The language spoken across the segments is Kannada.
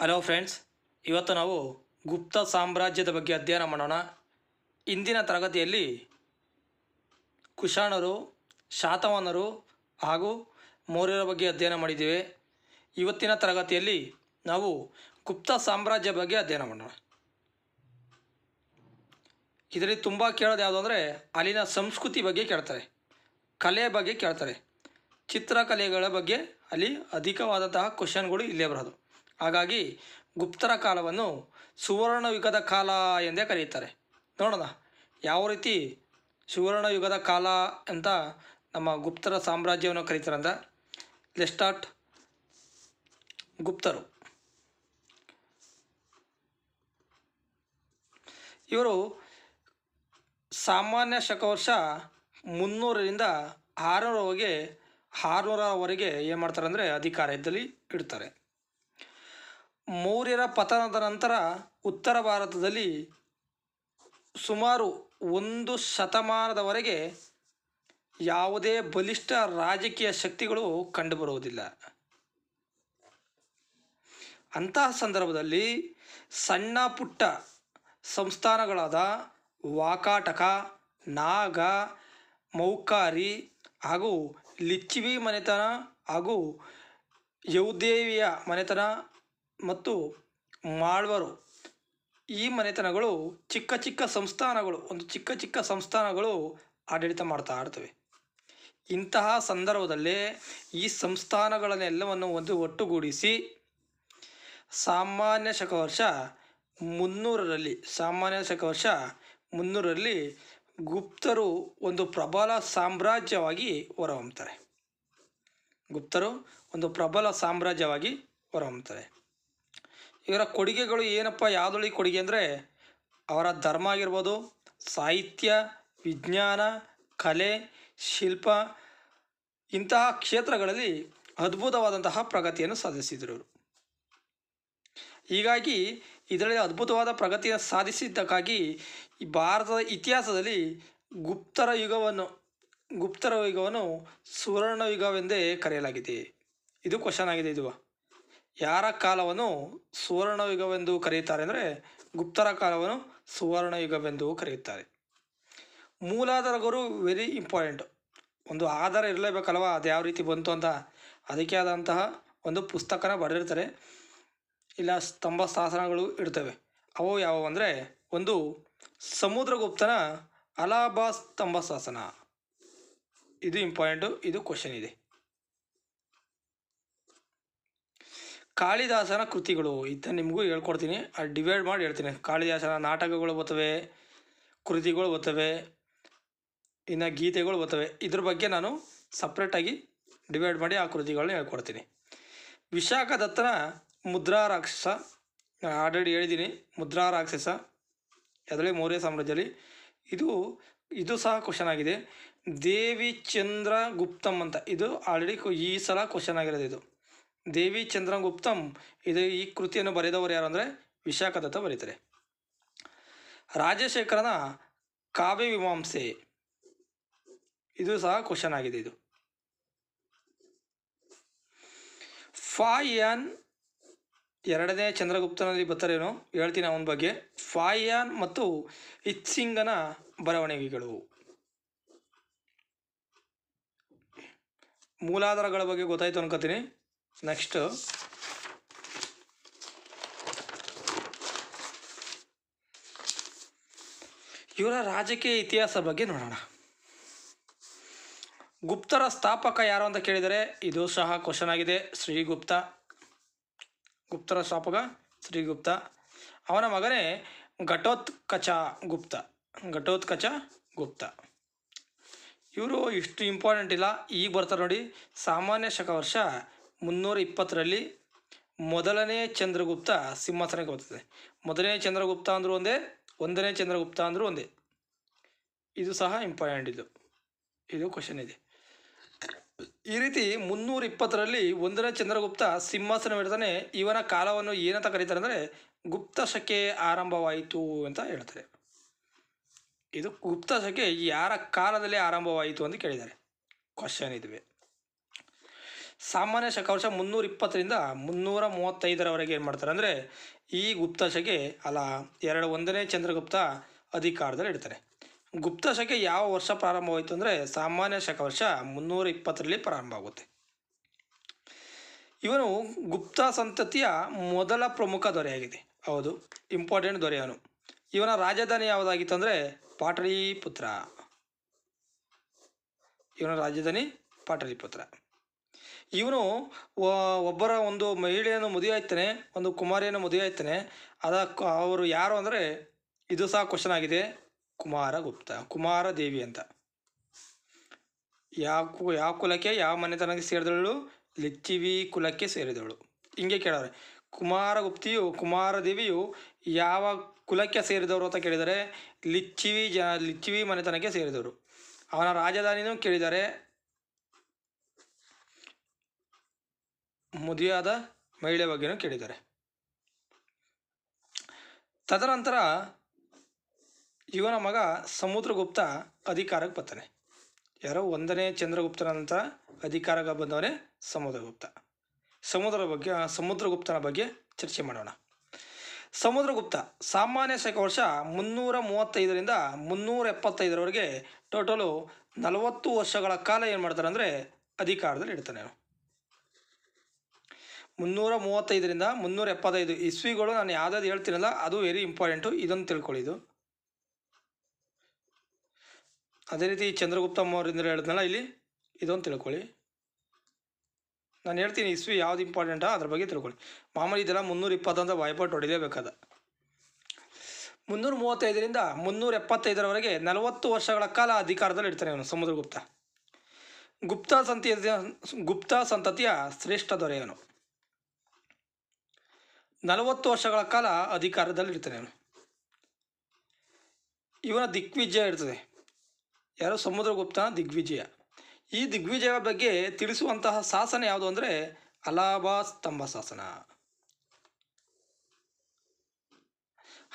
ಹಲೋ ಫ್ರೆಂಡ್ಸ್ ಇವತ್ತು ನಾವು ಗುಪ್ತ ಸಾಮ್ರಾಜ್ಯದ ಬಗ್ಗೆ ಅಧ್ಯಯನ ಮಾಡೋಣ. ಇಂದಿನ ತರಗತಿಯಲ್ಲಿ ಕುಶಾಣರು, ಶಾತವನರು ಹಾಗೂ ಮೌರ್ಯರ ಬಗ್ಗೆ ಅಧ್ಯಯನ ಮಾಡಿದ್ದೇವೆ. ಇವತ್ತಿನ ತರಗತಿಯಲ್ಲಿ ನಾವು ಗುಪ್ತ ಸಾಮ್ರಾಜ್ಯ ಬಗ್ಗೆ ಅಧ್ಯಯನ ಮಾಡೋಣ. ಇದರಲ್ಲಿ ತುಂಬ ಕೇಳೋದು ಯಾವುದು ಅಂದರೆ ಅಲ್ಲಿನ ಸಂಸ್ಕೃತಿ ಬಗ್ಗೆ ಕೇಳ್ತಾರೆ. ಕಲೆ ಬಗ್ಗೆ ಕೇಳ್ತಾರೆ. ಚಿತ್ರಕಲೆಗಳ ಬಗ್ಗೆ ಅಲ್ಲಿ ಅಧಿಕವಾದಂತಹ ಕ್ವಶನ್ಗಳು ಇಲ್ಲೇ ಬರೋದು. ಹಾಗಾಗಿ ಗುಪ್ತರ ಕಾಲವನ್ನು ಸುವರ್ಣ ಯುಗದ ಕಾಲ ಎಂದೇ ಕರೆಯುತ್ತಾರೆ. ನೋಡೋಣ, ಯಾವ ರೀತಿ ಸುವರ್ಣ ಯುಗದ ಕಾಲ ಅಂತ ನಮ್ಮ ಗುಪ್ತರ ಸಾಮ್ರಾಜ್ಯವನ್ನು ಕರೀತಾರೆ ಅಂತ ಲೆಸ್ಟಾರ್ಟ್ ಗುಪ್ತರು. ಇವರು ಸಾಮಾನ್ಯ ಶಕವರ್ಷ ಮುನ್ನೂರರಿಂದ ಆರುನೂರವರೆಗೆ ಆರುನೂರವರೆಗೆ ಏನು ಮಾಡ್ತಾರೆ ಅಂದರೆ ಅಧಿಕಾರ ಇದ್ದಲ್ಲಿ ಇಡ್ತಾರೆ. ಮೌರ್ಯರ ಪತನದ ನಂತರ ಉತ್ತರ ಭಾರತದಲ್ಲಿ ಸುಮಾರು ಒಂದು ಶತಮಾನದವರೆಗೆ ಯಾವುದೇ ಬಲಿಷ್ಠ ರಾಜಕೀಯ ಶಕ್ತಿಗಳು ಕಂಡುಬರುವುದಿಲ್ಲ. ಅಂತಹ ಸಂದರ್ಭದಲ್ಲಿ ಸಣ್ಣ ಪುಟ್ಟ ಸಂಸ್ಥಾನಗಳಾದ ವಾಕಾಟಕ, ನಾಗ, ಮೌಕಾರಿ ಹಾಗೂ ಲಿಚ್ಚಿವಿ ಮನೆತನ ಹಾಗೂ ಯೌದೇವಿಯ ಮನೆತನ ಮತ್ತು ಮಾಳ್ವರು ಈ ಮನೆತನಗಳು ಚಿಕ್ಕ ಚಿಕ್ಕ ಸಂಸ್ಥಾನಗಳು, ಒಂದು ಚಿಕ್ಕ ಚಿಕ್ಕ ಸಂಸ್ಥಾನಗಳು ಆಡಳಿತ ಮಾಡ್ತಾ ಇರ್ತವೆ. ಇಂತಹ ಸಂದರ್ಭದಲ್ಲೇ ಈ ಸಂಸ್ಥಾನಗಳನ್ನೆಲ್ಲವನ್ನು ಒಂದು ಒಟ್ಟುಗೂಡಿಸಿ ಸಾಮಾನ್ಯ ಶಕವರ್ಷ ಮುನ್ನೂರರಲ್ಲಿ, ಸಾಮಾನ್ಯ ಶಕವರ್ಷ ಮುನ್ನೂರರಲ್ಲಿ ಗುಪ್ತರು ಒಂದು ಪ್ರಬಲ ಸಾಮ್ರಾಜ್ಯವಾಗಿ ಹೊರಹೊಮ್ತಾರೆ ಗುಪ್ತರು ಒಂದು ಪ್ರಬಲ ಸಾಮ್ರಾಜ್ಯವಾಗಿ ಹೊರಹೊಮ್ತಾರೆ ಇವರ ಕೊಡುಗೆಗಳು ಏನಪ್ಪ? ಯಾವುದೊಳಿ ಕೊಡುಗೆ ಅಂದರೆ ಅವರ ಧರ್ಮ ಆಗಿರ್ಬೋದು, ಸಾಹಿತ್ಯ, ವಿಜ್ಞಾನ, ಕಲೆ, ಶಿಲ್ಪ, ಇಂತಹ ಕ್ಷೇತ್ರಗಳಲ್ಲಿ ಅದ್ಭುತವಾದಂತಹ ಪ್ರಗತಿಯನ್ನು ಸಾಧಿಸಿದರು ಹೀಗಾಗಿ ಇದರಲ್ಲಿ ಅದ್ಭುತವಾದ ಪ್ರಗತಿಯನ್ನು ಸಾಧಿಸಿದ್ದಕ್ಕಾಗಿ ಭಾರತದ ಇತಿಹಾಸದಲ್ಲಿ ಗುಪ್ತರ ಯುಗವನ್ನು ಗುಪ್ತರ ಯುಗವನ್ನು ಸುವರ್ಣ ಯುಗವೆಂದೇ ಕರೆಯಲಾಗಿದೆ. ಇದು ಕ್ವಶನ್ ಆಗಿದೆ ಇದು. ಯಾರ ಕಾಲವನ್ನು ಸುವರ್ಣ ಯುಗವೆಂದು ಕರೆಯುತ್ತಾರೆ ಅಂದರೆ ಗುಪ್ತರ ಕಾಲವನ್ನು ಸುವರ್ಣ ಯುಗವೆಂದು ಕರೆಯುತ್ತಾರೆ. ಮೂಲಾಧಾರಗಳು ವೆರಿ ಇಂಪಾರ್ಟೆಂಟ್ ಒಂದು ಆಧಾರ ಇರಲೇಬೇಕಲ್ವ? ಅದು ಯಾವ ರೀತಿ ಬಂತು ಅಂತ? ಅದಕ್ಕೆ ಆದಂತಹ ಒಂದು ಪುಸ್ತಕನ ಬರೆದಿರ್ತಾರೆ. ಇಲ್ಲ, ಸ್ತಂಭ ಶಾಸನಗಳು ಇರ್ತವೆ. ಅವು ಯಾವುವು ಅಂದರೆ ಒಂದು ಸಮುದ್ರಗುಪ್ತನ ಅಲಹಾಬಾದ್ ಸ್ತಂಭ ಶಾಸನ. ಇದು ಇಂಪಾರ್ಟೆಂಟು ಇದು ಕ್ವಶನ್ ಇದೆ. ಕಾಳಿದಾಸನ ಕೃತಿಗಳು. ಇದನ್ನು ನಿಮಗೂ ಹೇಳ್ಕೊಡ್ತೀನಿ. ಅದು ಡಿವೈಡ್ ಮಾಡಿ ಹೇಳ್ತೀನಿ. ಕಾಳಿದಾಸನ ನಾಟಕಗಳು ಬರ್ತವೆ, ಕೃತಿಗಳು ಬರ್ತವೆ, ಇನ್ನು ಗೀತೆಗಳು ಬರ್ತವೆ. ಇದ್ರ ಬಗ್ಗೆ ನಾನು ಸಪ್ರೇಟಾಗಿ ಡಿವೈಡ್ ಮಾಡಿ ಆ ಕೃತಿಗಳನ್ನ ಹೇಳ್ಕೊಡ್ತೀನಿ. ವಿಶಾಖದತ್ತನ ಮುದ್ರಾ ರಾಕ್ಷಸ ನಾನು ಆಲ್ರೆಡಿ ಹೇಳಿದ್ದೀನಿ ಮುದ್ರಾ ರಾಕ್ಷಸ ಅದರಲ್ಲಿ ಮೌರ್ಯ ಸಾಮ್ರಾಜ್ಯದಲ್ಲಿ. ಇದು ಇದು ಸಹ ಕ್ವಶನ್ ಆಗಿದೆ. ದೇವಿ ಚಂದ್ರ ಗುಪ್ತಮ್ ಅಂತ. ಇದು ಆಲ್ರೆಡಿ ಈ ಸಲ ಕ್ವಶನ್ ಆಗಿರೋದು ಇದು. ದೇವಿ ಚಂದ್ರಗುಪ್ತಂ, ಇದು ಈ ಕೃತಿಯನ್ನು ಬರೆದವರು ಯಾರು ಅಂದರೆ ವಿಶಾಖದತ್ತ ಬರೀತಾರೆ. ರಾಜಶೇಖರನ ಕಾವ್ಯ ಮೀಮಾಂಸೆ ಇದು ಸಹ ಕ್ವಶನ್ ಆಗಿದೆ ಇದು. ಫಾಯಿಯಾನ್ ಎರಡನೇ ಚಂದ್ರಗುಪ್ತನಲ್ಲಿ ಬರ್ತಾರೇನೋ ಹೇಳ್ತೀನಿ ಅವನ ಬಗ್ಗೆ. ಫಾಯಾನ್ ಮತ್ತು ಇತ್ಸಿಂಗನ ಬರವಣಿಗೆಗಳು. ಮೂಲಾಧಾರಗಳ ಬಗ್ಗೆ ಗೊತ್ತಾಯ್ತು ಅನ್ಕೋತೀನಿ. ನೆಕ್ಸ್ಟ್ ಇವರ ರಾಜಕೀಯ ಇತಿಹಾಸ ಬಗ್ಗೆ ನೋಡೋಣ. ಗುಪ್ತರ ಸ್ಥಾಪಕ ಯಾರು ಅಂತ ಕೇಳಿದರೆ ಇದು ಸಹ ಕ್ವಶನ್ ಆಗಿದೆ. ಶ್ರೀಗುಪ್ತ. ಗುಪ್ತರ ಸ್ಥಾಪಕ ಶ್ರೀಗುಪ್ತ. ಅವನ ಮಗನೇ ಘಟೋತ್ಕಚ ಗುಪ್ತ. ಘಟೋತ್ಕಚ ಗುಪ್ತ. ಇವರು ಇಷ್ಟು ಇಂಪಾರ್ಟೆಂಟ್ ಇಲ್ಲ. ಈಗ ಬರ್ತಾರೆ ನೋಡಿ. ಸಾಮಾನ್ಯ ಶಕ ವರ್ಷ ಮುನ್ನೂರ ಇಪ್ಪತ್ತರಲ್ಲಿ ಮೊದಲನೇ ಚಂದ್ರಗುಪ್ತ ಸಿಂಹಾಸನಕ್ಕೆ ಬರ್ತದೆ. ಮೊದಲನೇ ಚಂದ್ರಗುಪ್ತ ಅಂದರೂ ಒಂದೇ, ಒಂದನೇ ಚಂದ್ರಗುಪ್ತ ಅಂದರೂ ಒಂದೇ. ಇದು ಸಹ ಇಂಪಾರ್ಟೆಂಟ್ ಇದು. ಇದು ಕ್ವಶನ್ ಇದೆ. ಈ ರೀತಿ ಮುನ್ನೂರ ಇಪ್ಪತ್ತರಲ್ಲಿ ಒಂದನೇ ಚಂದ್ರಗುಪ್ತ ಸಿಂಹಾಸನವಿಡ್ತಾನೆ ಇವನ ಕಾಲವನ್ನು ಏನಂತ ಕರೀತಾರೆ ಅಂದರೆ ಗುಪ್ತ ಶಕೆ ಆರಂಭವಾಯಿತು ಅಂತ ಹೇಳ್ತಾರೆ. ಇದು ಗುಪ್ತ ಶಕೆ ಯಾರ ಕಾಲದಲ್ಲಿ ಆರಂಭವಾಯಿತು ಅಂತ ಕೇಳಿದ್ದಾರೆ. ಕ್ವಶನ್ ಇದುವೆ. ಸಾಮಾನ್ಯ ಶಕವರ್ಷ ಮುನ್ನೂರ ಇಪ್ಪತ್ತರಿಂದ ಮುನ್ನೂರ ಮೂವತ್ತೈದರವರೆಗೆ ಏನು ಮಾಡ್ತಾರೆ ಅಂದರೆ ಈ ಗುಪ್ತ ಶಕೆ ಅಲ್ಲ, ಎರಡು ಒಂದನೇ ಚಂದ್ರಗುಪ್ತ ಅಧಿಕಾರದಲ್ಲಿ ಇಡ್ತಾರೆ. ಗುಪ್ತ ಶಕೆ ಯಾವ ವರ್ಷ ಪ್ರಾರಂಭವಾಯಿತು ಅಂದರೆ ಸಾಮಾನ್ಯ ಶಕವರ್ಷ ಮುನ್ನೂರ ಇಪ್ಪತ್ತರಲ್ಲಿ ಪ್ರಾರಂಭ ಆಗುತ್ತೆ. ಇವನು ಗುಪ್ತ ಸಂತತಿಯ ಮೊದಲ ಪ್ರಮುಖ ದೊರೆಯಾಗಿದೆ. ಹೌದು, ಇಂಪಾರ್ಟೆಂಟ್ ದೊರೆಯವನು ಇವನ ರಾಜಧಾನಿ ಯಾವುದಾಗಿತ್ತು ಅಂದರೆ ಪಾಟಲಿಪುತ್ರ. ಇವನ ರಾಜಧಾನಿ ಪಾಟಲಿಪುತ್ರ. ಇವನು ಒಬ್ಬರ ಒಂದು ಮಹಿಳೆಯನ್ನು ಮದುವೆ ಆಯ್ತಾನೆ, ಒಂದು ಕುಮಾರಿಯನ್ನು ಮದುವೆ ಆಯ್ತಾನೆ. ಅದ ಅವರು ಯಾರು ಅಂದರೆ, ಇದು ಸಹ ಕ್ವಶನ್ ಆಗಿದೆ. ಕುಮಾರ ಗುಪ್ತ, ಕುಮಾರ ದೇವಿ ಅಂತ. ಯಾವ ಯಾವ ಕುಲಕ್ಕೆ, ಯಾವ ಮನೆತನಕ್ಕೆ ಸೇರಿದಳು ಲಿಚ್ಚಿವಿ ಕುಲಕ್ಕೆ ಸೇರಿದಳು ಹಿಂಗೆ ಕೇಳವ್ರೆ. ಕುಮಾರಗುಪ್ತಿಯು ಕುಮಾರದೇವಿಯು ಯಾವ ಕುಲಕ್ಕೆ ಸೇರಿದವರು ಅಂತ ಕೇಳಿದರೆ ಲಿಚ್ಚಿವಿ ಜ ಲಿಚ್ಚಿವಿ ಮನೆತನಕ್ಕೆ ಸೇರಿದವರು. ಅವನ ರಾಜಧಾನಿನೂ ಕೇಳಿದ್ದಾರೆ. ಮದುವೆಯಾದ ಮಹಿಳೆ ಬಗ್ಗೆನೂ ಕೇಳಿದ್ದಾರೆ. ತದನಂತರ ಇವನ ಮಗ ಸಮುದ್ರಗುಪ್ತ ಅಧಿಕಾರಕ್ಕೆ ಬರ್ತಾನೆ. ಯಾರೋ ಒಂದನೇ ಚಂದ್ರಗುಪ್ತನ ನಂತರ ಅಧಿಕಾರಕ್ಕೆ ಬಂದವನೇ ಸಮುದ್ರಗುಪ್ತ. ಸಮುದ್ರ ಬಗ್ಗೆ, ಸಮುದ್ರಗುಪ್ತನ ಬಗ್ಗೆ ಚರ್ಚೆ ಮಾಡೋಣ. ಸಮುದ್ರಗುಪ್ತ ಸಾಮಾನ್ಯ ಶಕ ವರ್ಷ ಮುನ್ನೂರ ಮೂವತ್ತೈದರಿಂದ ಮುನ್ನೂರ ಎಪ್ಪತ್ತೈದರವರೆಗೆ ಟೋಟಲು ನಲವತ್ತು ವರ್ಷಗಳ ಕಾಲ ಏನು ಮಾಡ್ತಾರೆ ಅಂದರೆ ಅಧಿಕಾರದಲ್ಲಿ ಇಡ್ತಾನೆ ಅವನು. ಮುನ್ನೂರ ಮೂವತ್ತೈದರಿಂದ ಮುನ್ನೂರ ಎಪ್ಪತ್ತೈದು ಇಸ್ವಿಗಳು ನಾನು ಯಾವ್ದಾದ್ರು ಹೇಳ್ತೀನಲ್ಲ, ಅದು ವೆರಿ ಇಂಪಾರ್ಟೆಂಟು ಇದನ್ನು ತಿಳ್ಕೊಳ್ಳಿ ಇದು. ಅದೇ ರೀತಿ ಚಂದ್ರಗುಪ್ತ ಮೌರ್ಯಂದ್ರೆ ಹೇಳಿದ್ನಲ್ಲ ಇಲ್ಲಿ? ಇದೊಂದು ತಿಳ್ಕೊಳ್ಳಿ. ನಾನು ಹೇಳ್ತೀನಿ, ಇಸ್ವಿ ಯಾವ್ದು ಇಂಪಾರ್ಟೆಂಟಾ ಅದ್ರ ಬಗ್ಗೆ ತಿಳ್ಕೊಳ್ಳಿ. ಮಾಮೂಲಿ ಇದೆಲ್ಲ ಮುನ್ನೂರ ಇಪ್ಪತ್ತೊಂದು ವಾಯ್ಪಾಟ್ ಹೊಡಿಲೇಬೇಕಾದ. ಮುನ್ನೂರ ಮೂವತ್ತೈದರಿಂದ ಮುನ್ನೂರ ಎಪ್ಪತ್ತೈದರವರೆಗೆ ನಲವತ್ತು ವರ್ಷಗಳ ಕಾಲ ಅಧಿಕಾರದಲ್ಲಿ ಇಡ್ತಾನೆ ಅವನು ಸಮುದ್ರಗುಪ್ತ. ಗುಪ್ತ ಸಂತಿಯ ಗುಪ್ತ ಸಂತತಿಯ ಶ್ರೇಷ್ಠ ದೊರೆಯವನು. ನಲವತ್ತು ವರ್ಷಗಳ ಕಾಲ ಅಧಿಕಾರದಲ್ಲಿ ಇರ್ತಾನೆ ಅವನು. ಇವನ ದಿಗ್ವಿಜಯ ಇರ್ತದೆ. ಯಾರು ಸಮುದ್ರಗುಪ್ತನ ದಿಗ್ವಿಜಯ. ಈ ದಿಗ್ವಿಜಯ ಬಗ್ಗೆ ತಿಳಿಸುವಂತಹ ಶಾಸನ ಯಾವುದು ಅಂದರೆ ಅಲಹಾಬಾಸ್ ಸ್ತಂಭ ಶಾಸನ.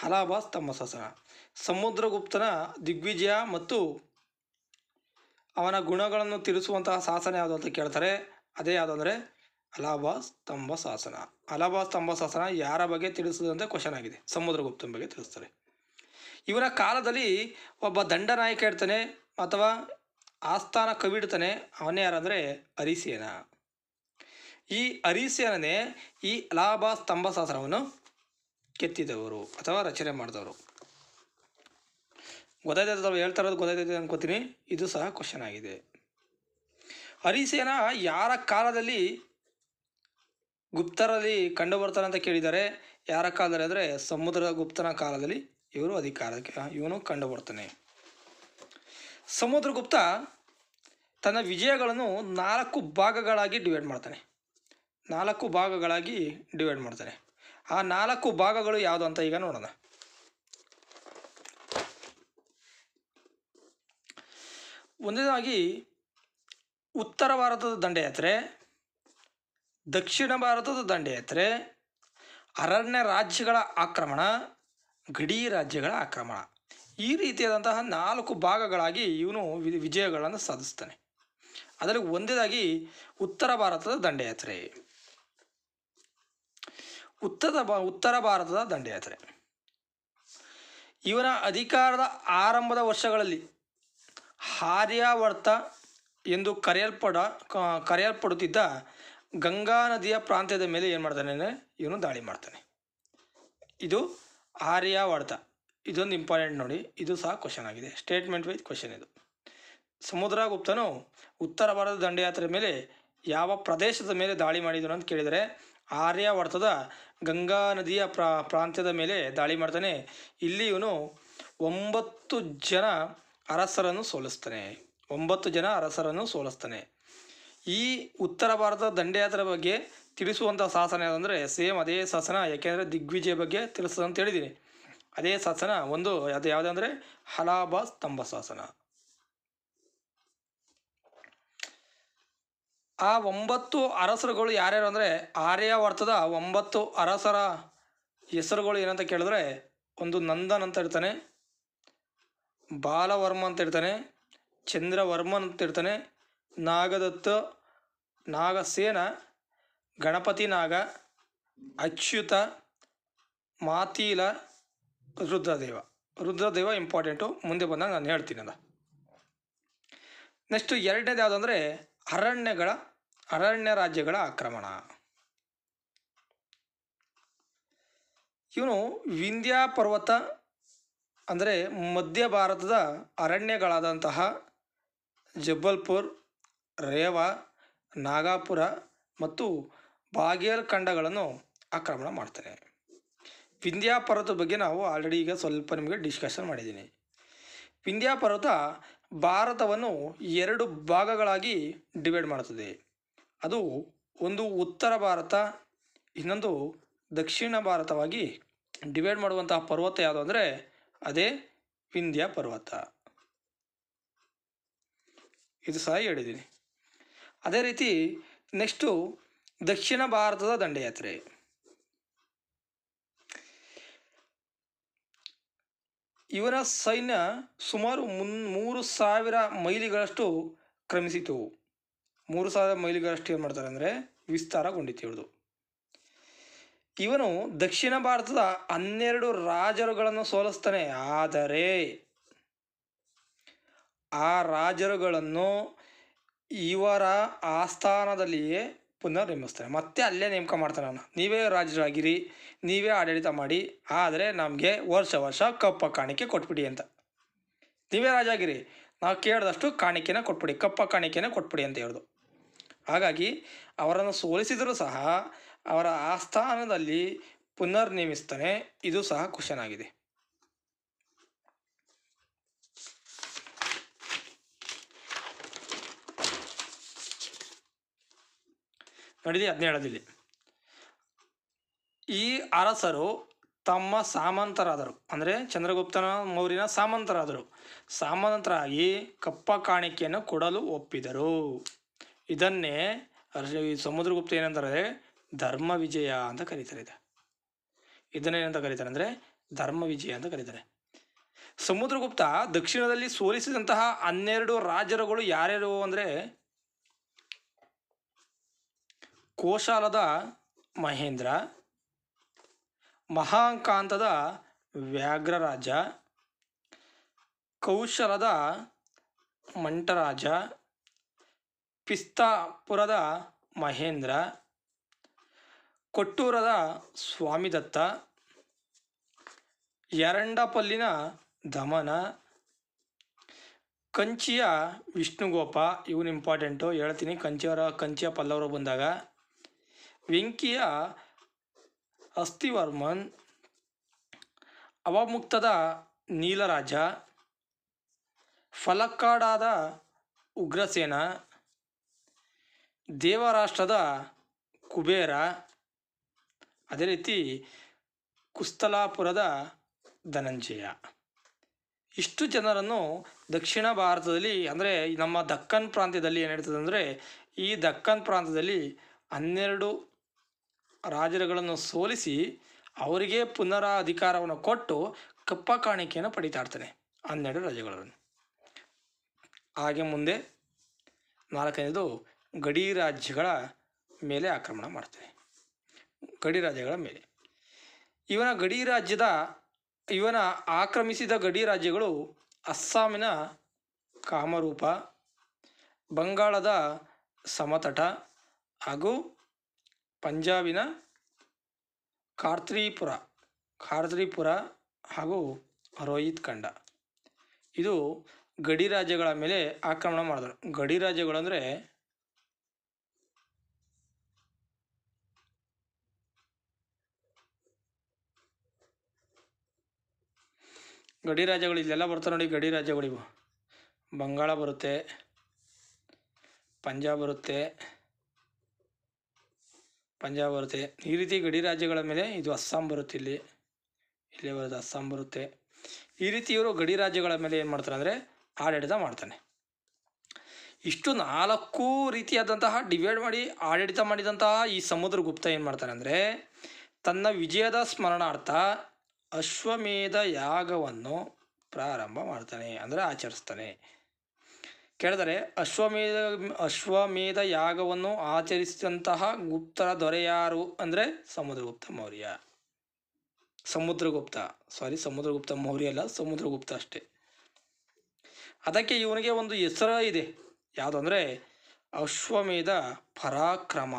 ಅಲಾಬಾ ಸ್ತಂಭ ಶಾಸನ. ಸಮುದ್ರಗುಪ್ತನ ದಿಗ್ವಿಜಯ ಮತ್ತು ಅವನ ಗುಣಗಳನ್ನು ತಿಳಿಸುವಂತಹ ಶಾಸನ ಯಾವುದು ಅಂತ ಕೇಳ್ತಾರೆ. ಅದೇ ಯಾವುದು ಅಂದರೆ ಅಲಾಬಾ ಸ್ತಂಭ ಶಾಸನ. ಅಲಾಬಾ ಸ್ತಂಭ ಶಾಸನ ಯಾರ ಬಗ್ಗೆ ತಿಳಿಸುವುದಂತ ಕ್ವಶನ್ ಆಗಿದೆ. ಸಮುದ್ರಗುಪ್ತನ ಬಗ್ಗೆ ತಿಳಿಸ್ತಾರೆ. ಇವರ ಕಾಲದಲ್ಲಿ ಒಬ್ಬ ದಂಡನಾಯಕ ಇರ್ತಾನೆ ಅಥವಾ ಆಸ್ಥಾನ ಕವಿಡ್ತಾನೆ ಅವನೇ ಯಾರಂದರೆ ಅರಿಸೇನ. ಈ ಹರಿಸೇನೇ ಈ ಅಲಾಬಾ ಸ್ತಂಭ ಶಾಸನವನ್ನು ಕೆತ್ತಿದವರು ಅಥವಾ ರಚನೆ ಮಾಡಿದವರು. ಗೊತ್ತಾಯ್ತದೆ ಹೇಳ್ತಾ ಇರೋದು ಗೊತ್ತಾಯ್ತದೆ ಅನ್ಕೋತೀನಿ. ಇದು ಸಹ ಕ್ವಶನ್ ಆಗಿದೆ. ಹರಿಸೇನ ಯಾರ ಕಾಲದಲ್ಲಿ ಗುಪ್ತರಲ್ಲಿ ಕಂಡು ಬರ್ತಾರೆ ಅಂತ ಕೇಳಿದ್ದಾರೆ ಯಾರ ಕಾಲದಲ್ಲಿ ಅಂದರೆ ಸಮುದ್ರ ಗುಪ್ತನ ಕಾಲದಲ್ಲಿ ಇವರು ಅಧಿಕಾರಕ್ಕೆ ಇವನು ಕಂಡು ಬರ್ತಾನೆ. ಸಮುದ್ರಗುಪ್ತ ತನ್ನ ವಿಜಯಗಳನ್ನು ನಾಲ್ಕು ಭಾಗಗಳಾಗಿ ಡಿವೈಡ್ ಮಾಡ್ತಾನೆ. ನಾಲ್ಕು ಭಾಗಗಳಾಗಿ ಡಿವೈಡ್ ಮಾಡ್ತಾನೆ. ಆ ನಾಲ್ಕು ಭಾಗಗಳು ಯಾವುದು ಅಂತ ಈಗ ನೋಡೋಣ. ಒಂದನೇದಾಗಿ ಉತ್ತರ ಭಾರತದ ದಂಡಯಾತ್ರೆ. ದಕ್ಷಿಣ ಭಾರತದ ದಂಡಯಾತ್ರೆ, ಅರಣ್ಯ ರಾಜ್ಯಗಳ ಆಕ್ರಮಣ, ಗಡಿ ರಾಜ್ಯಗಳ ಆಕ್ರಮಣ. ಈ ರೀತಿಯಾದಂತಹ ನಾಲ್ಕು ಭಾಗಗಳಾಗಿ ಇವನು ವಿಜಯಗಳನ್ನು ಸಾಧಿಸ್ತಾನೆ. ಅದರಲ್ಲಿ ಒಂದೇದಾಗಿ ಉತ್ತರ ಭಾರತದ ದಂಡಯಾತ್ರೆ. ಉತ್ತರ ಬಾ ಉತ್ತರ ಭಾರತದ ದಂಡಯಾತ್ರೆ. ಇವನ ಅಧಿಕಾರದ ಆರಂಭದ ವರ್ಷಗಳಲ್ಲಿ ಆರ್ಯಾವರ್ತ ಎಂದು ಕರೆಯಲ್ಪಡ ಕರೆಯಲ್ಪಡುತ್ತಿದ್ದ ಗಂಗಾ ನದಿಯ ಪ್ರಾಂತ್ಯದ ಮೇಲೆ ಏನು ಮಾಡ್ತಾನೆ ಇವನು ದಾಳಿ ಮಾಡ್ತಾನೆ. ಇದು ಆರ್ಯಾವರ್ತ. ಇದೊಂದು ಇಂಪಾರ್ಟೆಂಟ್ ನೋಡಿ. ಇದು ಸಹ ಕ್ವಶನ್ ಆಗಿದೆ. ಸ್ಟೇಟ್ಮೆಂಟ್ ವೈಸ್ ಕ್ವಶನ್ ಇದು. ಸಮುದ್ರಗುಪ್ತನು ಉತ್ತರ ಭಾರತದ ದಂಡಯಾತ್ರೆ ಮೇಲೆ ಯಾವ ಪ್ರದೇಶದ ಮೇಲೆ ದಾಳಿ ಮಾಡಿದನು ಅಂತ ಕೇಳಿದರೆ ಆರ್ಯಾವರ್ತದ ಗಂಗಾ ನದಿಯ ಪ್ರಾ, ಪ್ರಾಂತ್ಯದ ಮೇಲೆ ದಾಳಿ ಮಾಡ್ತಾನೆ. ಇಲ್ಲಿ ಇವನು ಒಂಬತ್ತು ಜನ ಅರಸರನ್ನು ಸೋಲಿಸ್ತಾನೆ. ಒಂಬತ್ತು ಜನ ಅರಸರನ್ನು ಸೋಲಿಸ್ತಾನೆ. ಈ ಉತ್ತರ ಭಾರತದ ದಂಡಯಾತ್ರೆ ಬಗ್ಗೆ ತಿಳಿಸುವಂಥ ಶಾಸನ ಯಾವುದಂದರೆ ಸೇಮ್ ಅದೇ ಶಾಸನ ಯಾಕೆಂದರೆ ದಿಗ್ವಿಜಯ ಬಗ್ಗೆ ತಿಳಿಸ್ತದೆ ಅಂತ ಹೇಳಿದ್ದೀನಿ ಅದೇ ಶಾಸನ ಒಂದು ಅದು ಯಾವುದಂದರೆ ಹಲಾಬಾ ಸ್ತಂಭ ಶಾಸನ ಆ ಒಂಬತ್ತು ಅರಸರುಗಳು ಯಾರ್ಯಾರು ಅಂದರೆ ಆರ್ಯಾವರ್ತದ ಒಂಬತ್ತು ಅರಸರ ಹೆಸರುಗಳು ಏನಂತ ಕೇಳಿದ್ರೆ ಒಂದು ನಂದನ್ ಅಂತ ಇರ್ತಾನೆ, ಬಾಲವರ್ಮ ಅಂತ ಇರ್ತಾನೆ, ಚಂದ್ರವರ್ಮನ್ ಅಂತ ಇರ್ತಾನೆ ನಾಗದತ್ತ ನಾಗಸೇನ ಗಣಪತಿ ನಾಗ ಅಚ್ಯುತ, ಮಾತೀಲ, ರುದ್ರದೇವ. ರುದ್ರದೇವ ಇಂಪಾರ್ಟೆಂಟು ಮುಂದೆ ಬಂದಾಗ ನಾನು ಹೇಳ್ತೀನಿ ಅದ. ನೆಕ್ಸ್ಟು ಎರಡನೇದು ಯಾವುದಂದರೆ ಅರಣ್ಯಗಳ, ಅರಣ್ಯ ರಾಜ್ಯಗಳ ಆಕ್ರಮಣ. ಇವನು ವಿಂಧ್ಯ ಪರ್ವತ ಅಂದರೆ ಮಧ್ಯ ಭಾರತದ ಅರಣ್ಯಗಳಾದಂತಹ ಜಬ್ಬಲ್ಪುರ್ ರೇವಾ, ನಾಗಾಪುರ ಮತ್ತು ಬಾಗೇಲ್ ಖಂಡಗಳನ್ನು ಆಕ್ರಮಣ ಮಾಡ್ತಾರೆ ವಿಂಧ್ಯ ಪರ್ವತದ ಬಗ್ಗೆ ನಾವು ಆಲ್ರೆಡಿ ಈಗ ಸ್ವಲ್ಪ ನಿಮಗೆ ಡಿಸ್ಕಷನ್ ಮಾಡಿದ್ದೀನಿ. ವಿಂಧ್ಯ ಪರ್ವತ ಭಾರತವನ್ನು ಎರಡು ಭಾಗಗಳಾಗಿ ಡಿವೈಡ್ ಮಾಡುತ್ತದೆ. ಅದು ಒಂದು ಉತ್ತರ ಭಾರತ, ಇನ್ನೊಂದು ದಕ್ಷಿಣ ಭಾರತವಾಗಿ ಡಿವೈಡ್ ಮಾಡುವಂತಹ ಪರ್ವತ ಯಾವುದು ಅಂದರೆ ಅದೇ ವಿಂಧ್ಯ ಪರ್ವತ. ಇದು ಸಹ ಹೇಳಿದ್ದೀನಿ. ಅದೇ ರೀತಿ ನೆಕ್ಸ್ಟು ದಕ್ಷಿಣ ಭಾರತದ ದಂಡಯಾತ್ರೆ. ಇವರ ಸೈನ್ಯ ಸುಮಾರು ಮುನ್ ಮೂರು ಸಾವಿರ ಮೈಲಿಗಳಷ್ಟು ಕ್ರಮಿಸಿತು. ಮೂರು ಸಾವಿರ ಮೈಲಿಗಳಷ್ಟು ಏನು ಮಾಡ್ತಾರೆ ಅಂದರೆ ವಿಸ್ತಾರಗೊಂಡಿತ್ತು ಇವ್ರದು. ಇವನು ದಕ್ಷಿಣ ಭಾರತದ ಹನ್ನೆರಡು ರಾಜರುಗಳನ್ನು ಸೋಲಿಸ್ತಾನೆ. ಆದರೆ ಆ ರಾಜರುಗಳನ್ನು ಇವರ ಆಸ್ಥಾನದಲ್ಲಿಯೇ ಪುನರ್ ನೇಮಿಸ್ತಾನೆ ಮತ್ತೆ ಅಲ್ಲೇ ನೇಮಕ ಮಾಡ್ತಾನೆ ಅವನು. ನೀವೇ ರಾಜರಾಗಿರಿ ನೀವೇ ಆಡಳಿತ ಮಾಡಿ, ಆದರೆ ನಮಗೆ ವರ್ಷ ವರ್ಷ ಕಪ್ಪ ಕಾಣಿಕೆ ಕೊಟ್ಬಿಡಿ ಅಂತ. ನೀವೇ ರಾಜಾಗಿರಿ, ನಾವು ಕೇಳಿದಷ್ಟು ಕಾಣಿಕೆನ ಕೊಟ್ಬಿಡಿ, ಕಪ್ಪ ಕಾಣಿಕೆನ ಕೊಟ್ಬಿಡಿ ಅಂತ ಹೇಳ್ದು. ಹಾಗಾಗಿ ಅವರನ್ನು ಸೋಲಿಸಿದರೂ ಸಹ ಅವರ ಆಸ್ಥಾನದಲ್ಲಿ ಪುನರ್ ನೇಮಿಸ್ತಾನೆ ಇದು ಸಹ ಕ್ವಶನ್ ಆಗಿದೆ. ನೋಡಿದಿ ಅದನ್ನ ಹೇಳೋದಿಲ್ಲಿ ಈ ಅರಸರು ತಮ್ಮ ಸಾಮಂತರಾದರು. ಅಂದರೆ ಚಂದ್ರಗುಪ್ತನ ಮೌರ್ಯನ ಸಾಮಂತರಾದರು. ಸಾಮಂತರಾಗಿ ಕಪ್ಪ ಕಾಣಿಕೆಯನ್ನು ಕೊಡಲು ಒಪ್ಪಿದರು. ಇದನ್ನೇ ಸಮುದ್ರಗುಪ್ತ ಏನಂತಾರೆ? ಧರ್ಮ ವಿಜಯ ಅಂತ ಕರೀತಾರೆ. ಇದೆ ಇದನ್ನೇನಂತ ಕರೀತಾರೆ ಅಂದರೆ ಧರ್ಮ ವಿಜಯ ಅಂತ ಕರೀತಾರೆ. ಸಮುದ್ರಗುಪ್ತ ದಕ್ಷಿಣದಲ್ಲಿ ಸೋಲಿಸಿದಂತಹ ಹನ್ನೆರಡು ರಾಜರುಗಳು ಯಾರ್ಯಾರು ಅಂದರೆ ಕೋಶಾಲದ ಮಹೇಂದ್ರ, ಮಹಾಕಾಂತದ ವ್ಯಾಘ್ರರಾಜ, ಕೌಶಲದ ಮಂಟರಾಜ, ಪಿಸ್ತಾಪುರದ ಮಹೇಂದ್ರ, ಕೊಟ್ಟೂರದ ಸ್ವಾಮಿದತ್ತ ಎರಂಡಪಲ್ಲಿನ ದಮನ, ಕಂಚಿಯ ವಿಷ್ಣುಗೋಪ, ಇವನು ಇಂಪಾರ್ಟೆಂಟು ಹೇಳ್ತೀನಿ, ಕಂಚಿಯವರ, ಕಂಚಿಯ ಪಲ್ಲವರು ಬಂದಾಗ. ವೆಂಕಿಯ ಅಸ್ಥಿವರ್ಮನ್, ಅವಮುಕ್ತದ ನೀಲರಾಜ, ಫಲಕ್ಕಾಡಾದ ಉಗ್ರಸೇನ, ದೇವರಾಷ್ಟ್ರದ ಕುಬೇರ, ಅದೇ ರೀತಿ ಕುಸ್ತಲಾಪುರದ ಧನಂಜಯ. ಇಷ್ಟು ಜನರನ್ನು ದಕ್ಷಿಣ ಭಾರತದಲ್ಲಿ, ಅಂದರೆ ನಮ್ಮ ದಕ್ಕನ್ ಪ್ರಾಂತ್ಯದಲ್ಲಿ ಏನು ಹೇಳ್ತದೆ ಅಂದರೆ, ಈ ದಕ್ಕನ್ ಪ್ರಾಂತ್ಯದಲ್ಲಿ ಹನ್ನೆರಡು ರಾಜರುಗಳನ್ನು ಸೋಲಿಸಿ ಅವರಿಗೆ ಪುನರ ಅಧಿಕಾರವನ್ನು ಕೊಟ್ಟು ಕಪ್ಪ ಕಾಣಿಕೆಯನ್ನು ಪಡಿತಾ ಇರ್ತಾನೆ ಹನ್ನೆರಡು ರಾಜ್ಯಗಳನ್ನು ಹಾಗೆ ಮುಂದೆ ನಾಲ್ಕನೇದು ಗಡಿ ರಾಜ್ಯಗಳ ಮೇಲೆ ಆಕ್ರಮಣ ಮಾಡ್ತಾನೆ. ಗಡಿ ರಾಜ್ಯಗಳ ಮೇಲೆ. ಇವನ ಗಡಿ ರಾಜ್ಯದ, ಇವನ ಆಕ್ರಮಿಸಿದ ಗಡಿ ರಾಜ್ಯಗಳು ಅಸ್ಸಾಮಿನ ಕಾಮರೂಪ, ಬಂಗಾಳದ ಸಮತಟ ಹಾಗೂ ಪಂಜಾಬಿನ ಕಾರ್ತ್ರಿಪುರ ಕಾರ್ತ್ರಿಪುರ ಹಾಗೂ ರೋಹಿತ್ ಖಂಡ. ಇದು ಗಡಿ ರಾಜ್ಯಗಳ ಮೇಲೆ ಆಕ್ರಮಣ ಮಾಡಿದ್ರು. ಗಡಿ ರಾಜ್ಯಗಳು ಅಂದರೆ ಗಡಿ ರಾಜ್ಯಗಳು ಇಲ್ಲೆಲ್ಲ ಬರ್ತಾರೆ ನೋಡಿ, ಗಡಿ ರಾಜ್ಯಗಳಿವು. ಬಂಗಾಳ ಬರುತ್ತೆ, ಪಂಜಾಬ್ ಬರುತ್ತೆ ಪಂಜಾಬ್ ಬರುತ್ತೆ. ಈ ರೀತಿ ಗಡಿ ರಾಜ್ಯಗಳ ಮೇಲೆ ಇದು ಅಸ್ಸಾಂ ಬರುತ್ತೆ ಇಲ್ಲಿ. ಇಲ್ಲೇ ಬರುತ್ತೆ ಅಸ್ಸಾಂ ಬರುತ್ತೆ. ಈ ರೀತಿ ಇವರು ಗಡಿ ರಾಜ್ಯಗಳ ಮೇಲೆ ಏನು ಮಾಡ್ತಾರೆ ಅಂದರೆ ಆಡಳಿತ ಮಾಡ್ತಾನೆ. ಇಷ್ಟು ನಾಲ್ಕು ರೀತಿಯಾದಂತಹ ಡಿವೈಡ್ ಮಾಡಿ ಆಡಳಿತ ಮಾಡಿದಂತಹ ಈ ಸಮುದ್ರಗುಪ್ತ ಏನು ಮಾಡ್ತಾನೆ ಅಂದರೆ ತನ್ನ ವಿಜಯದ ಸ್ಮರಣಾರ್ಥ ಅಶ್ವಮೇಧ ಯಾಗವನ್ನು ಪ್ರಾರಂಭ ಮಾಡ್ತಾನೆ ಅಂದರೆ ಆಚರಿಸ್ತಾನೆ. ಕೇಳಿದರೆ ಅಶ್ವಮೇಧ ಅಶ್ವಮೇಧ ಯಾಗವನ್ನು ಆಚರಿಸಿದಂತಹ ಗುಪ್ತರ ದೊರೆಯಾರು ಅಂದರೆ ಸಮುದ್ರಗುಪ್ತ ಮೌರ್ಯ. ಸಮುದ್ರಗುಪ್ತ ಸಾರಿ ಸಮುದ್ರಗುಪ್ತ ಮೌರ್ಯ ಅಲ್ಲ, ಸಮುದ್ರಗುಪ್ತ ಅಷ್ಟೇ. ಅದಕ್ಕೆ ಇವನಿಗೆ ಒಂದು ಹೆಸರು ಇದೆ. ಯಾವುದು ಅಂದರೆ ಅಶ್ವಮೇಧ ಪರಾಕ್ರಮ.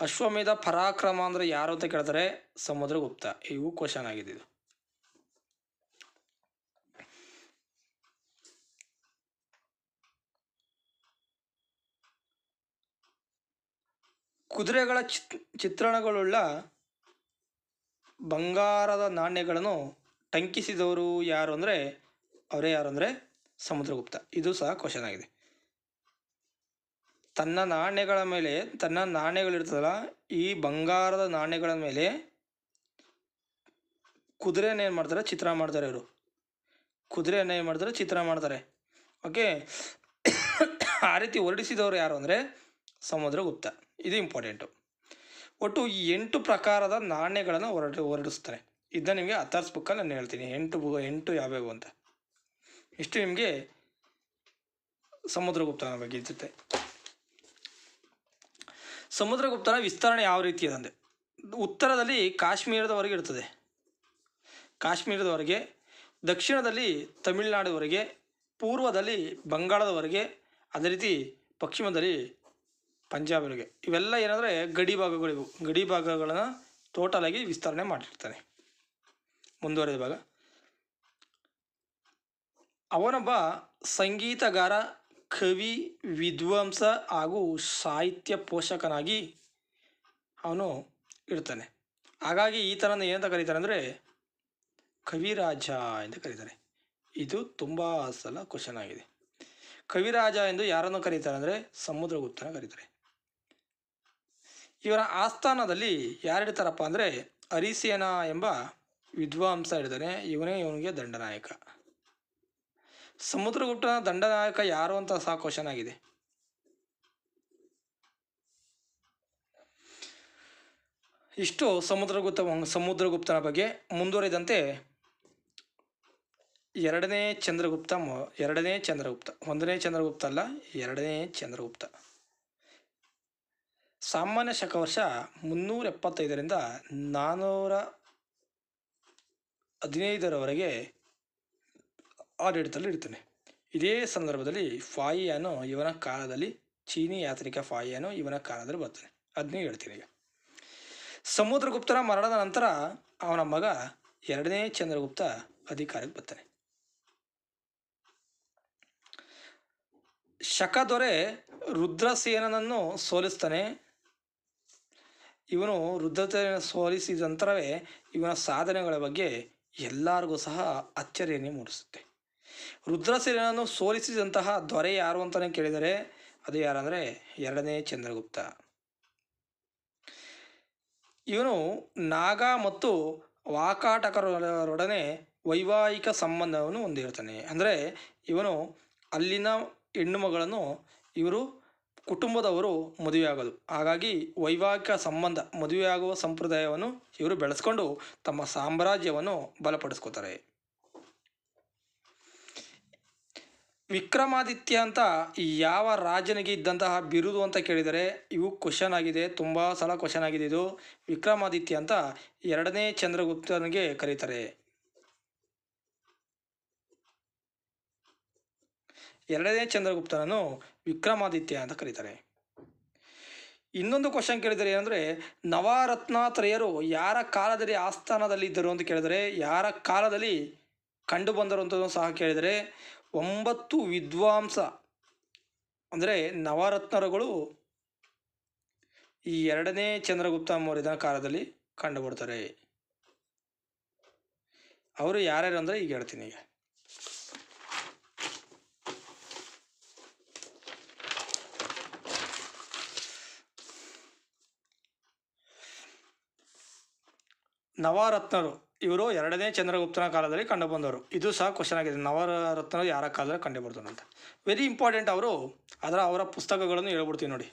ಅಶ್ವಮೇಧ ಪರಾಕ್ರಮ ಅಂದರೆ ಯಾರು ಅಂತ ಕೇಳಿದರೆ ಸಮುದ್ರಗುಪ್ತ. ಇವು ಕ್ವಶನ್ ಆಗಿದೆ ಇದು. ಕುದುರೆಗಳ ಚಿತ್, ಚಿತ್ರಣಗಳುಳ್ಳ ಬಂಗಾರದ ನಾಣ್ಯಗಳನ್ನು ಟಂಕಿಸಿದವರು ಯಾರು ಅಂದರೆ, ಅವರೇ ಯಾರು ಅಂದರೆ ಸಮುದ್ರಗುಪ್ತ. ಇದು ಸಹ ಕ್ವಶನ್ ಆಗಿದೆ. ತನ್ನ ನಾಣ್ಯಗಳ ಮೇಲೆ, ತನ್ನ ನಾಣ್ಯಗಳಿರ್ತದಲ್ಲ, ಈ ಬಂಗಾರದ ನಾಣ್ಯಗಳ ಮೇಲೆ ಕುದುರೆನ ಏನು ಮಾಡ್ತಾರೆ? ಚಿತ್ರ ಮಾಡ್ತಾರೆ ಇವರು. ಕುದುರೆಯನ್ನು ಏನು ಮಾಡ್ತಾರೆ? ಚಿತ್ರ ಮಾಡ್ತಾರೆ. ಓಕೆ ಆ ರೀತಿ ಹೊರಡಿಸಿದವರು ಯಾರು ಅಂದರೆ ಸಮುದ್ರಗುಪ್ತ ಇದು ಇಂಪಾರ್ಟೆಂಟು ಒಟ್ಟು ಈ ಎಂಟು ಪ್ರಕಾರದ ನಾಣ್ಯಗಳನ್ನು ಹೊರಡಿ ಹೊರಡಿಸ್ತಾರೆ. ಇದನ್ನ ನಿಮಗೆ ಅಥರ್ಸ್ ಬುಕ್ಕಲ್ಲಿ ನಾನು ಹೇಳ್ತೀನಿ. ಎಂಟು ಬು, ಎಂಟು ಯಾವ್ಯಾವು ಅಂತ. ಇಷ್ಟು ನಿಮಗೆ ಸಮುದ್ರಗುಪ್ತನ ಬಗ್ಗೆ ಇರುತ್ತೆ. ಸಮುದ್ರಗುಪ್ತನ ವಿಸ್ತರಣೆ ಯಾವ ರೀತಿ ಅಂದರೆ, ಉತ್ತರದಲ್ಲಿ ಕಾಶ್ಮೀರದವರೆಗೆ ಇರ್ತದೆ. ಕಾಶ್ಮೀರದವರೆಗೆ, ದಕ್ಷಿಣದಲ್ಲಿ ತಮಿಳುನಾಡುವರೆಗೆ, ಪೂರ್ವದಲ್ಲಿ ಬಂಗಾಳದವರೆಗೆ, ಅದೇ ರೀತಿ ಪಶ್ಚಿಮದಲ್ಲಿ ಪಂಜಾಬ್ವರೆಗೆ ಇವೆಲ್ಲ ಏನಂದರೆ ಗಡಿ ಭಾಗಗಳಿವು ಗಡಿ ಭಾಗಗಳನ್ನು ಟೋಟಲಾಗಿ ವಿಸ್ತರಣೆ ಮಾಡಿರ್ತಾನೆ ಮುಂದುವರೆದ ಭಾಗ. ಅವನೊಬ್ಬ ಸಂಗೀತಗಾರ, ಕವಿ, ವಿದ್ವಾಂಸ ಹಾಗೂ ಸಾಹಿತ್ಯ ಪೋಷಕನಾಗಿ ಅವನು ಇರ್ತಾನೆ. ಹಾಗಾಗಿ ಈ ಥರನ ಏನಂತ ಕರೀತಾರೆ ಅಂದರೆ ಕವಿರಾಜ ಎಂದು ಕರೀತಾರೆ. ಇದು ತುಂಬ ಸಲ ಕ್ವಶನ್ ಆಗಿದೆ. ಕವಿರಾಜ ಎಂದು ಯಾರನ್ನು ಕರೀತಾರೆ ಅಂದರೆ ಸಮುದ್ರಗುಪ್ತನ ಕರೀತಾರೆ. ಇವರ ಆಸ್ಥಾನದಲ್ಲಿ ಯಾರಿಡ್ತಾರಪ್ಪ ಅಂದರೆ ಹರಿಸೇನ ಎಂಬ ವಿದ್ವಾಂಸ ಹಿಡಿದಾನೆ ಇವನೇ ಇವನಿಗೆ ದಂಡನಾಯಕ. ಸಮುದ್ರಗುಪ್ತನ ದಂಡನಾಯಕ ಯಾರು ಅಂತ ಸಹ ಕ್ವಶನ್ ಆಗಿದೆ. ಇಷ್ಟು ಸಮುದ್ರಗುಪ್ತ ಸಮುದ್ರಗುಪ್ತನ ಬಗ್ಗೆ. ಮುಂದುವರಿದಂತೆ ಎರಡನೇ ಚಂದ್ರಗುಪ್ತ ಎರಡನೇ ಚಂದ್ರಗುಪ್ತ. ಒಂದನೇ ಚಂದ್ರಗುಪ್ತ ಅಲ್ಲ, ಎರಡನೇ ಚಂದ್ರಗುಪ್ತ. ಸಾಮಾನ್ಯ ಶಕವರ್ಷ ಮುನ್ನೂರ ಎಪ್ಪತ್ತೈದರಿಂದ ನಾನ್ನೂರ ಹದಿನೈದರವರೆಗೆ ಆಡಳಿತದಲ್ಲಿ ಇರ್ತಾನೆ ಇದೇ ಸಂದರ್ಭದಲ್ಲಿ ಫಾಯಿಯಾನು ಇವನ ಕಾಲದಲ್ಲಿ, ಚೀನಿ ಯಾತ್ರಿಕ ಫಾಯಿಯಾನು ಇವನ ಕಾಲದಲ್ಲಿ ಬರ್ತಾನೆ ಅದನ್ನೇ ಹೇಳ್ತೀನಿ ಈಗ. ಸಮುದ್ರಗುಪ್ತನ ಮರಣದ ನಂತರ ಅವನ ಮಗ ಎರಡನೇ ಚಂದ್ರಗುಪ್ತ ಅಧಿಕಾರಕ್ಕೆ ಬರ್ತಾನೆ. ಶಕದೊರೆ ರುದ್ರಸೇನನನ್ನು ಸೋಲಿಸ್ತಾನೆ. ಇವನು ವೃದ್ಧತೆಯನ್ನು ಸೋಲಿಸಿದ ನಂತರವೇ ಇವನ ಸಾಧನೆಗಳ ಬಗ್ಗೆ ಎಲ್ಲರಿಗೂ ಸಹ ಅಚ್ಚರಿಯನ್ನೇ ಮೂಡಿಸುತ್ತೆ. ರುದ್ರಸೇನನ್ನು ಸೋಲಿಸಿದಂತಹ ದೊರೆ ಯಾರು ಅಂತಲೇ ಕೇಳಿದರೆ ಅದು ಯಾರಂದರೆ ಎರಡನೇ ಚಂದ್ರಗುಪ್ತ. ಇವನು ನಾಗ ಮತ್ತು ವಾಕಾಟಕರೊಡನೆ ವೈವಾಹಿಕ ಸಂಬಂಧವನ್ನು ಹೊಂದಿರ್ತಾನೆ. ಅಂದರೆ ಇವನು ಅಲ್ಲಿನ ಹೆಣ್ಣು ಮಗಳನ್ನು ಇವರು ಕುಟುಂಬದವರು ಮದುವೆಯಾಗೋದು ಹಾಗಾಗಿ ವೈವಾಹಿಕ ಸಂಬಂಧ, ಮದುವೆಯಾಗುವ ಸಂಪ್ರದಾಯವನ್ನು ಇವರು ಬೆಳೆಸ್ಕೊಂಡು ತಮ್ಮ ಸಾಮ್ರಾಜ್ಯವನ್ನು ಬಲಪಡಿಸ್ಕೋತಾರೆ. ವಿಕ್ರಮಾದಿತ್ಯ ಅಂತ ಯಾವ ರಾಜನಿಗೆ ಇದ್ದಂತಹ ಬಿರುದು ಅಂತ ಕೇಳಿದರೆ ಇವು ಕ್ವಶನ್ ಆಗಿದೆ, ತುಂಬ ಸಲ ಕ್ವಶನ್ ಆಗಿದೆ ಇದು. ವಿಕ್ರಮಾದಿತ್ಯ ಅಂತ ಎರಡನೇ ಚಂದ್ರಗುಪ್ತನಿಗೆ ಕರೀತಾರೆ. ಎರಡನೇ ಚಂದ್ರಗುಪ್ತನನ್ನು ವಿಕ್ರಮಾದಿತ್ಯ ಅಂತ ಕರೀತಾರೆ. ಇನ್ನೊಂದು ಕ್ವಶನ್ ಕೇಳಿದರೆ ಏನಂದರೆ, ನವರತ್ನಾತ್ರಯರು ಯಾರ ಕಾಲದಲ್ಲಿ ಆಸ್ಥಾನದಲ್ಲಿ ಇದ್ದರು ಅಂತ ಕೇಳಿದರೆ, ಯಾರ ಕಾಲದಲ್ಲಿ ಕಂಡು ಬಂದರು ಅಂತ ಸಹ ಕೇಳಿದರೆ, ಒಂಬತ್ತು ವಿದ್ವಾಂಸ ಅಂದರೆ ನವರತ್ನರುಗಳು ಈ ಎರಡನೇ ಚಂದ್ರಗುಪ್ತ ಮೌರ್ಯನ ಕಾಲದಲ್ಲಿ ಕಂಡುಬರ್ತಾರೆ ಅವರು ಯಾರ್ಯಾರು ಅಂದರೆ ಈಗ ಹೇಳ್ತೀನಿ ಈಗ. ನವರತ್ನರು. ಇವರು ಎರಡನೇ ಚಂದ್ರಗುಪ್ತನ ಕಾಲದಲ್ಲಿ ಕಂಡುಬಂದವರು. ಇದು ಸಹ ಕ್ವಶನ್ ಆಗಿದೆ. ನವರತ್ನರು ಯಾರ ಕಾಲದಲ್ಲಿ ಕಂಡುಬರ್ತಾರೆ ಅಂತ ವೆರಿ ಇಂಪಾರ್ಟೆಂಟ್ ಅವರು ಅದರ ಅವರ ಪುಸ್ತಕಗಳನ್ನು ಹೇಳ್ಬಿಡ್ತೀವಿ ನೋಡಿ.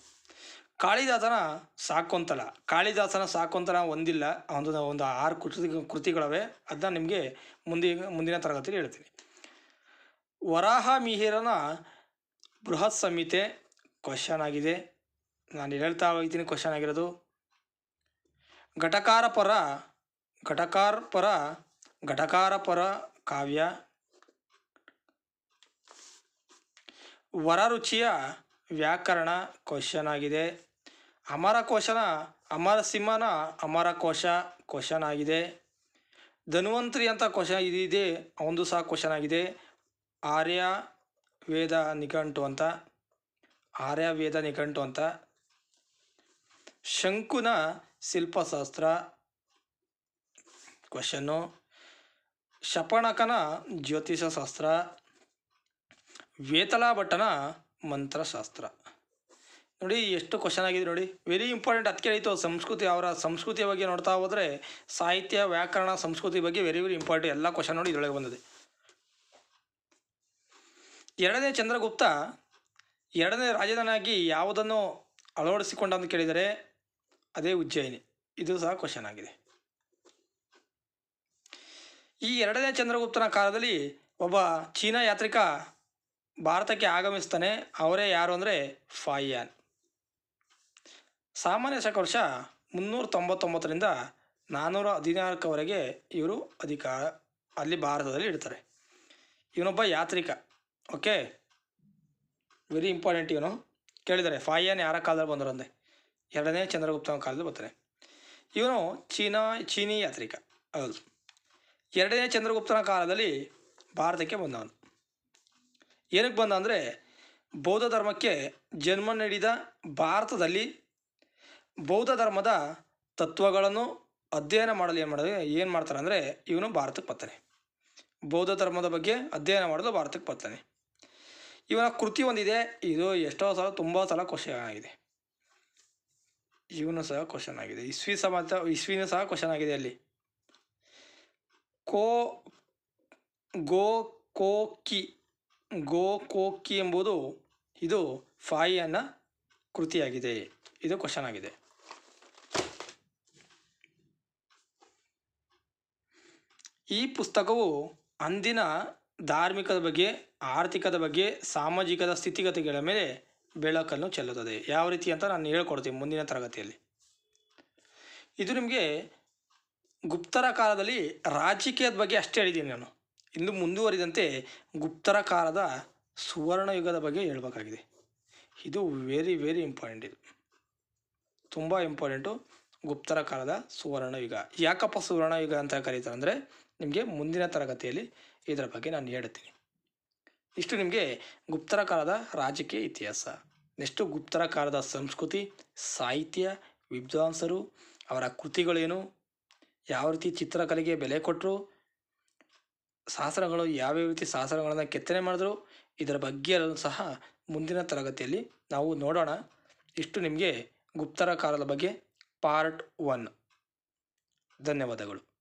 ಕಾಳಿದಾಸನ ಸಾಕೊಂತಲ. ಕಾಳಿದಾಸನ ಸಾಕೊಂತಲ ಒಂದಿಲ್ಲ. ಒಂದು ಒಂದು ಆರು ಕೃತಿ, ಕೃತಿಗಳವೆ. ಅದನ್ನ ನಿಮಗೆ ಮುಂದೆ, ಮುಂದಿನ ತರಗತಿಯಲ್ಲಿ ಹೇಳ್ತೀನಿ. ವರಾಹ ಮಿಹಿರನ ಬೃಹತ್ ಸಂಹಿತೆ ಕ್ವಶನ್ ಆಗಿದೆ. ನಾನು ಹೇಳ್ತಾ ಹೋಗ್ತೀನಿ ಕ್ವಶನ್ ಆಗಿರೋದು. ಘಟಕಾರ ಪರ ಘಟಕಾರ ಪರ ಘಟಕಾರ ಪರ ಕಾವ್ಯ. ವರರುಚಿಯ ವ್ಯಾಕರಣ ಕ್ವಶನ್ ಆಗಿದೆ. ಅಮರಕೋಶನ ಅಮರಸಿಂಹನ ಅಮರಕೋಶ ಕ್ವಶನ್ ಆಗಿದೆ. ಧನ್ವಂತ್ರಿ ಅಂತ ಕ್ವಶನ್ ಇದಿದೆ ಒಂದು ಸಹ ಕ್ವಶನ್ ಆಗಿದೆ. ಆರ್ಯ ವೇದ ನಿಘಂಟು ಅಂತ. ಆರ್ಯ ವೇದ ನಿಘಂಟು ಅಂತ. ಶಂಕುನ ಶಿಲ್ಪಶಾಸ್ತ್ರ. ಕ್ವಶನ್ನು ಶಪಣಕನ ಜ್ಯೋತಿಷಶಾಸ್ತ್ರ ವೇತಲ ಭಟ್ಟನ ಮಂತ್ರಶಾಸ್ತ್ರ. ನೋಡಿ ಎಷ್ಟು ಕ್ವಶನ್ ಆಗಿದೆ ನೋಡಿ. ವೆರಿ ಇಂಪಾರ್ಟೆಂಟ್ ಅದಕ್ಕೆ ಹೇಳಿತು ಸಂಸ್ಕೃತಿ, ಅವರ ಸಂಸ್ಕೃತಿಯ ಬಗ್ಗೆ ನೋಡ್ತಾ ಹೋದರೆ ಸಾಹಿತ್ಯ, ವ್ಯಾಕರಣ, ಸಂಸ್ಕೃತಿ ಬಗ್ಗೆ ವೆರಿ ವೆರಿ ಇಂಪಾರ್ಟೆಂಟ್ ಎಲ್ಲ ಕ್ವಶನ್ ನೋಡಿ ಇದರೊಳಗೆ ಬಂದಿದೆ. ಎರಡನೇ ಚಂದ್ರಗುಪ್ತ ಎರಡನೇ ರಾಜಧಾನಿಯಾಗಿ ಯಾವುದನ್ನು ಅಳವಡಿಸಿಕೊಂಡ ಅಂತ ಕೇಳಿದರೆ, ಅದೇ ಉಜ್ಜಯಿನಿ. ಇದು ಸಹ ಕ್ವಶನ್ ಆಗಿದೆ. ಈ ಎರಡನೇ ಚಂದ್ರಗುಪ್ತನ ಕಾಲದಲ್ಲಿ ಒಬ್ಬ ಚೀನಾ ಯಾತ್ರಿಕ ಭಾರತಕ್ಕೆ ಆಗಮಿಸ್ತಾನೆ. ಅವರೇ ಯಾರು ಅಂದರೆ ಫಾಯಿಯಾನ್. ಸಾಮಾನ್ಯ ಶಕ ವರ್ಷ ಮುನ್ನೂರ ತೊಂಬತ್ತೊಂಬತ್ತರಿಂದ ನಾನ್ನೂರ ಹದಿನಾಲ್ಕವರೆಗೆ ಇವರು ಅಧಿಕಾರ, ಅಲ್ಲಿ ಭಾರತದಲ್ಲಿ ಇಡ್ತಾರೆ. ಇವನೊಬ್ಬ ಯಾತ್ರಿಕ, ಓಕೆ? ವೆರಿ ಇಂಪಾರ್ಟೆಂಟ್ ಇವನು. ಕೇಳಿದ್ದಾರೆ ಫಾಯಿಯಾನ್ ಯಾರ ಕಾಲದಲ್ಲಿ ಬಂದರು ಅಂದೆ? ಎರಡನೇ ಚಂದ್ರಗುಪ್ತನ ಕಾಲದಲ್ಲಿ ಬರ್ತಾನೆ ಇವನು ಚೀನಾ, ಚೀನಿ ಯಾತ್ರಿಕ, ಹೌದು. ಎರಡನೇ ಚಂದ್ರಗುಪ್ತನ ಕಾಲದಲ್ಲಿ ಭಾರತಕ್ಕೆ ಬಂದವನು. ಏನಕ್ಕೆ ಬಂದ ಅಂದರೆ ಬೌದ್ಧ ಧರ್ಮಕ್ಕೆ ಜನ್ಮ ನೀಡಿದ ಭಾರತದಲ್ಲಿ ಬೌದ್ಧ ಧರ್ಮದ ತತ್ವಗಳನ್ನು ಅಧ್ಯಯನ ಮಾಡಲು ಏನು ಮಾಡಿದ್ರೆ ಏನು ಮಾಡ್ತಾರೆ ಅಂದರೆ, ಇವನು ಭಾರತಕ್ಕೆ ಬರ್ತಾನೆ. ಬೌದ್ಧ ಧರ್ಮದ ಬಗ್ಗೆ ಅಧ್ಯಯನ ಮಾಡಲು ಭಾರತಕ್ಕೆ ಬರ್ತಾನೆ. ಇವನ ಕೃತಿ ಒಂದಿದೆ, ಇದು ಎಷ್ಟೋ ಸಲ, ತುಂಬ ಸಲ ಕ್ವಶನ್ ಆಗಿದೆ. ಇವನು ಸಹ ಕ್ವಶನ್ ಆಗಿದೆ. ಇಸ್ವಿ ಸಮಾತ ಇಸ್ವಿನೂ ಸಹ ಕ್ವಶನ್ ಆಗಿದೆ ಅಲ್ಲಿ. ಕೋ ಗೋ, ಕೋಕಿ ಗೋ, ಕೋಕಿ ಎಂಬುದು ಇದು ಫಾಯಿಯನ್ನ ಕೃತಿಯಾಗಿದೆ. ಇದು ಕ್ವಶನ್ ಆಗಿದೆ. ಈ ಪುಸ್ತಕವು ಅಂದಿನ ಧಾರ್ಮಿಕದ ಬಗ್ಗೆ, ಆರ್ಥಿಕದ ಬಗ್ಗೆ, ಸಾಮಾಜಿಕದ ಸ್ಥಿತಿಗತಿಗಳ ಮೇಲೆ ಬೆಳಕನ್ನು ಚೆಲ್ಲುತ್ತದೆ. ಯಾವ ರೀತಿ ಅಂತ ನಾನು ಹೇಳ್ಕೊಡ್ತೀನಿ ಮುಂದಿನ ತರಗತಿಯಲ್ಲಿ. ಇದು ನಿಮಗೆ ಗುಪ್ತರ ಕಾಲದಲ್ಲಿ ರಾಜಕೀಯದ ಬಗ್ಗೆ ಅಷ್ಟೇ ಹೇಳಿದ್ದೀನಿ ನಾನು. ಇಂದು ಮುಂದುವರಿದಂತೆ ಗುಪ್ತರ ಕಾಲದ ಸುವರ್ಣ ಯುಗದ ಬಗ್ಗೆ ಹೇಳಬೇಕಾಗಿದೆ. ಇದು ವೆರಿ ವೆರಿ ಇಂಪಾರ್ಟೆಂಟ್ ಇದು. ತುಂಬ ಇಂಪಾರ್ಟೆಂಟು ಗುಪ್ತರ ಕಾಲದ ಸುವರ್ಣ ಯುಗ ಯಾಕಪ್ಪ ಸುವರ್ಣ ಯುಗ ಅಂತ ಕರೀತಾರೆ ಅಂದರೆ ನಿಮಗೆ ಮುಂದಿನ ತರಗತಿಯಲ್ಲಿ ಇದರ ಬಗ್ಗೆ ನಾನು ಹೇಳ್ತೀನಿ. ಇಷ್ಟು ನಿಮಗೆ ಗುಪ್ತರ ಕಾಲದ ರಾಜಕೀಯ ಇತಿಹಾಸ. ನೆಕ್ಸ್ಟು ಗುಪ್ತರ ಕಾಲದ ಸಂಸ್ಕೃತಿ, ಸಾಹಿತ್ಯ, ವಿದ್ವಾಂಸರು, ಅವರ ಕೃತಿಗಳೇನು ಯಾವ ರೀತಿ ಚಿತ್ರಕಲೆಗೆ ಬೆಲೆ ಕೊಟ್ಟರು ಶಾಸನಗಳು ಯಾವ್ಯಾವ ರೀತಿ ಶಾಸನಗಳನ್ನು ಕೆತ್ತನೆ ಮಾಡಿದ್ರು, ಇದರ ಬಗ್ಗೆ ಸಹ ಮುಂದಿನ ತರಗತಿಯಲ್ಲಿ ನಾವು ನೋಡೋಣ. ಇಷ್ಟು ನಿಮಗೆ ಗುಪ್ತರ ಕಾಲದ ಬಗ್ಗೆ ಪಾರ್ಟ್ ಒನ್. ಧನ್ಯವಾದಗಳು.